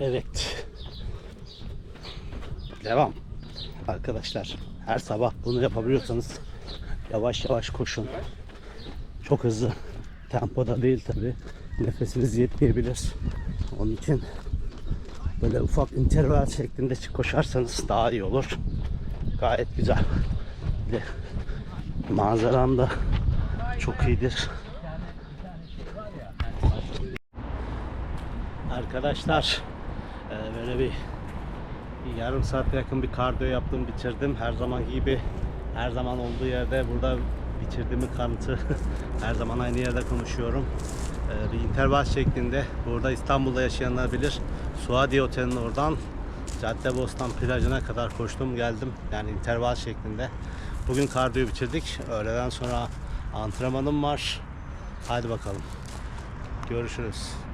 Evet. Devam. Arkadaşlar her sabah bunu yapabiliyorsanız yavaş yavaş koşun. Çok hızlı tempoda değil tabi. Nefesiniz yetmeyebilir. Onun için böyle ufak interval şeklinde koşarsanız daha iyi olur. Gayet güzel. De manzaram da çok iyidir. Arkadaşlar böyle bir, yarım saate yakın bir kardiyo yaptım bitirdim. Her zamanki gibi her zaman olduğu yerde burada bitirdiğimi kanıtı her zaman aynı yerde konuşuyorum. E, bir interval şeklinde burada İstanbul'da yaşayanlar bilir. Suadiye Oteli'nin oradan Caddebostan plajına kadar koştum geldim. Yani interval şeklinde. Bugün kardiyo bitirdik. Öğleden sonra antrenmanım var. Hadi bakalım. Görüşürüz.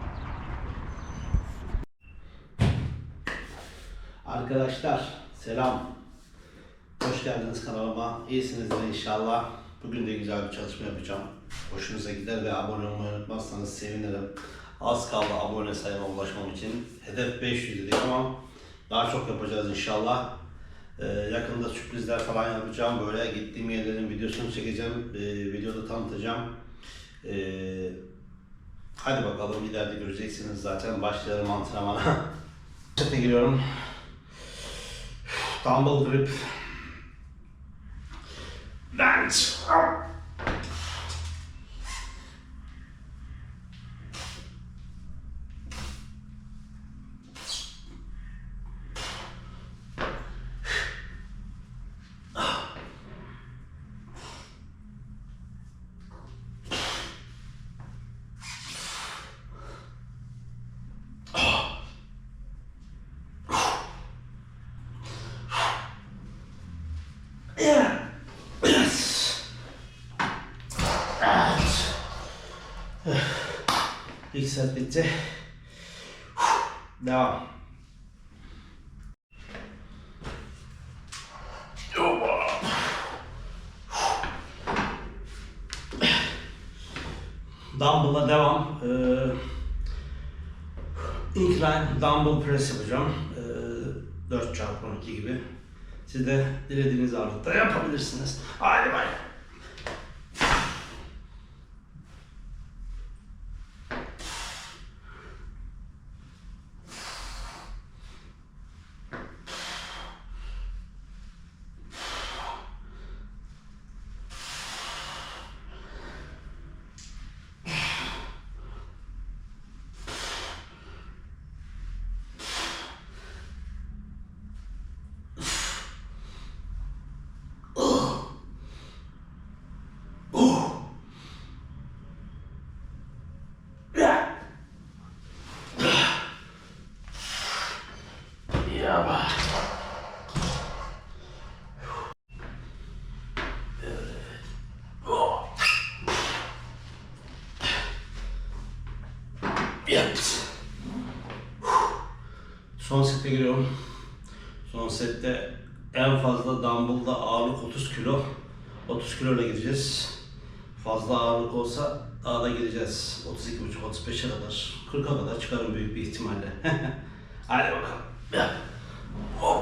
Arkadaşlar selam. Hoş geldiniz kanalıma. İyisinizdir inşallah. Bugün de güzel bir çalışma yapacağım. Hoşunuza gider ve abone olmayı unutmazsanız sevinirim. Az kaldı abone sayıma ulaşmam için. Hedef 500 dedik ama daha çok yapacağız inşallah. Ee, yakında sürprizler falan yapacağım. Böyle gittiğim yerlerin videosunu çekeceğim. Ee, videoda tanıtacağım. Ee, hadi bakalım ileride göreceksiniz zaten. Başlayalım antrenmana. Sete giriyorum. Tumble grip. Dance. Bitti. Devam. Dumbbell'a devam. Ee, incline dumbbell press yapacağım. Ee, 4 çarpı 12 gibi. Siz de dilediğiniz ağırlıkta yapabilirsiniz. Haydi bay. Ya. Evet. Son sete giriyorum. Son sette en fazla dumbbell'da ağırlık 30 kilo. 30 kilo ile gideceğiz. Fazla ağırlık olsa daha da gideceğiz. 32,5-35'e kadar, 40'a kadar çıkarım büyük bir ihtimalle. Hadi bakalım. Hop.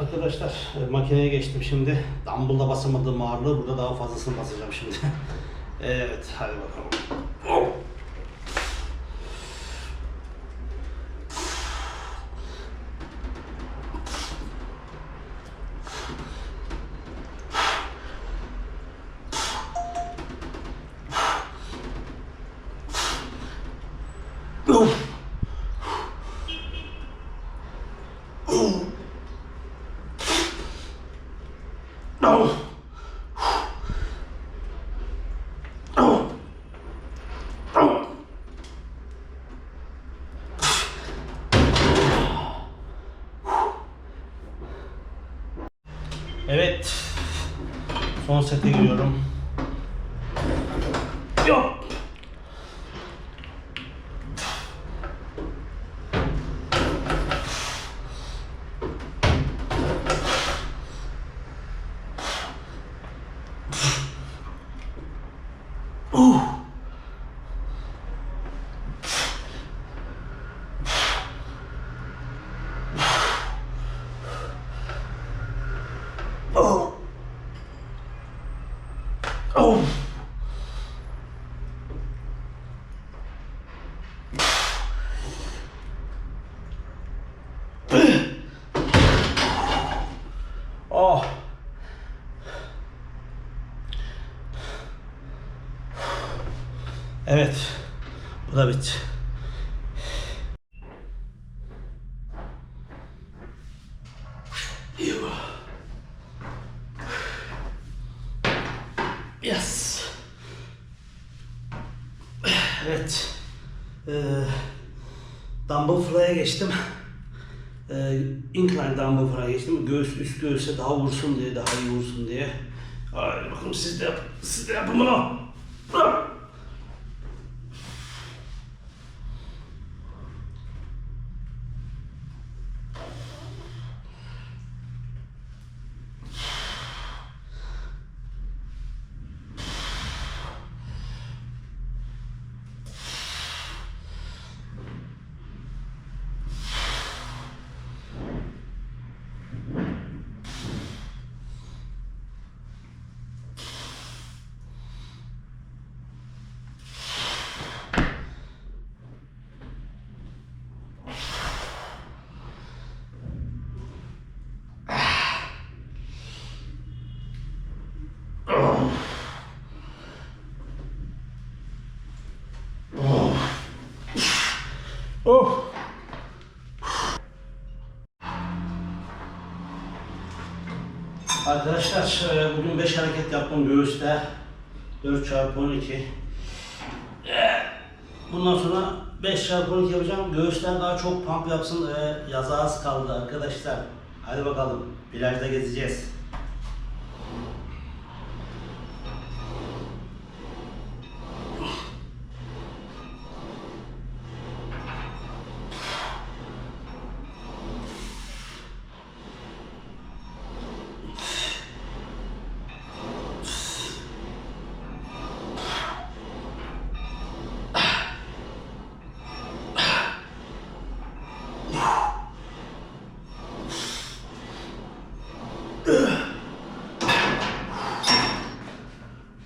Arkadaşlar e, makineye geçtim şimdi. Dumbbell'da basamadığım ağırlığı burada daha fazlasını basacağım şimdi. evet hadi bakalım. Oh. Oh. Oh. Oh. Evet. Son sete giriyorum. Yok. Oh. Oh. Oh. Evet. Bu da bitti. Evet. Ee, dumbbell fly'a geçtim. Ee, incline dumbbell fly'a geçtim. Göğüs üst göğüse daha vursun diye, daha iyi vursun diye. Hadi bakalım siz de, yap, siz de yapın bunu. Ah! Oh. Arkadaşlar e, bugün 5 hareket yaptım göğüste. 4 çarpı 12. E, Bundan sonra 5 çarpı 12 yapacağım. Göğüsler daha çok pump yapsın. E, Yaza az kaldı arkadaşlar. Hadi bakalım. Plajda gezeceğiz.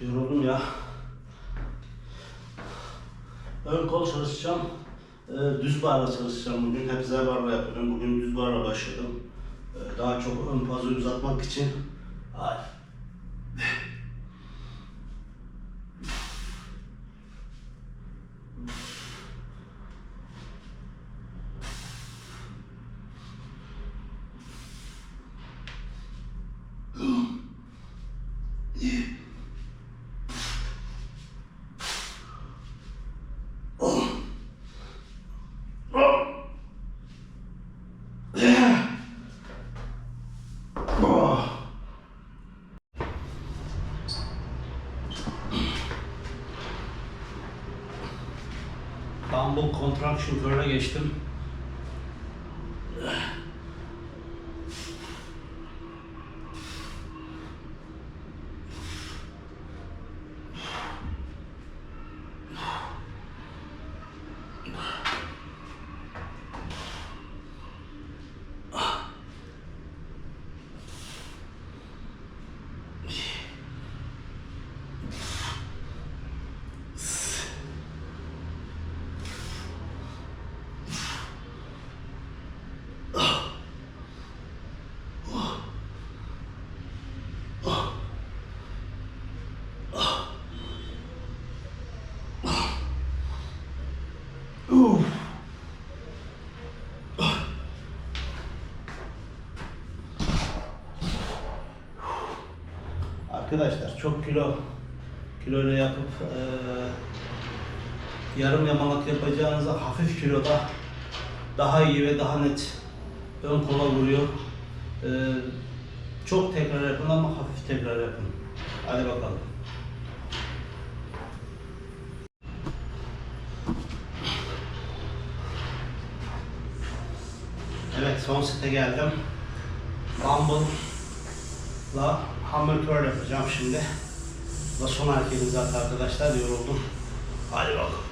Yoruldum ya. Ön kol çalışacağım. Ee, düz barla çalışacağım bugün. Hep Z barla yapıyorum. Bugün düz barla başladım. Ee, daha çok ön fazla uzatmak için. Ay. Oh. Dumbbell contraction curl'e geçtim. Arkadaşlar çok kilo kiloyla yapıp eee, yarım yamalak yapacağınıza hafif kiloda daha iyi ve daha net ön kola vuruyor. Eee, çok tekrar yapın ama hafif tekrar yapın. Hadi bakalım. Evet son sete geldim. Bumble'la hammer curl yapacağım şimdi. Bu da son hareketim zaten arkadaşlar yoruldum. Hadi bakalım.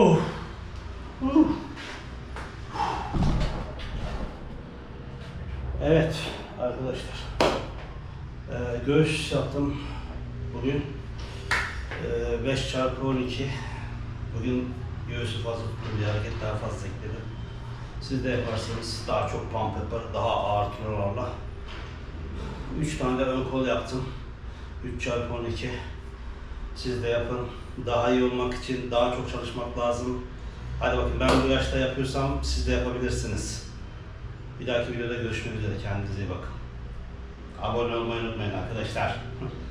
Oh. Uh. Evet arkadaşlar. Ee, göğüs yaptım bugün. Ee, 5 çarpı 12. Bugün göğsü fazla tuttum bir hareket daha fazla ekledim. Siz de yaparsanız daha çok pump yapar, daha ağır kilolarla. 3 tane de ön kol yaptım. 3 çarpı 12. Siz de yapın. Daha iyi olmak için daha çok çalışmak lazım. Hadi bakın ben bu yaşta yapıyorsam siz de yapabilirsiniz. Bir dahaki videoda görüşmek üzere. Kendinize iyi bakın. Abone olmayı unutmayın arkadaşlar.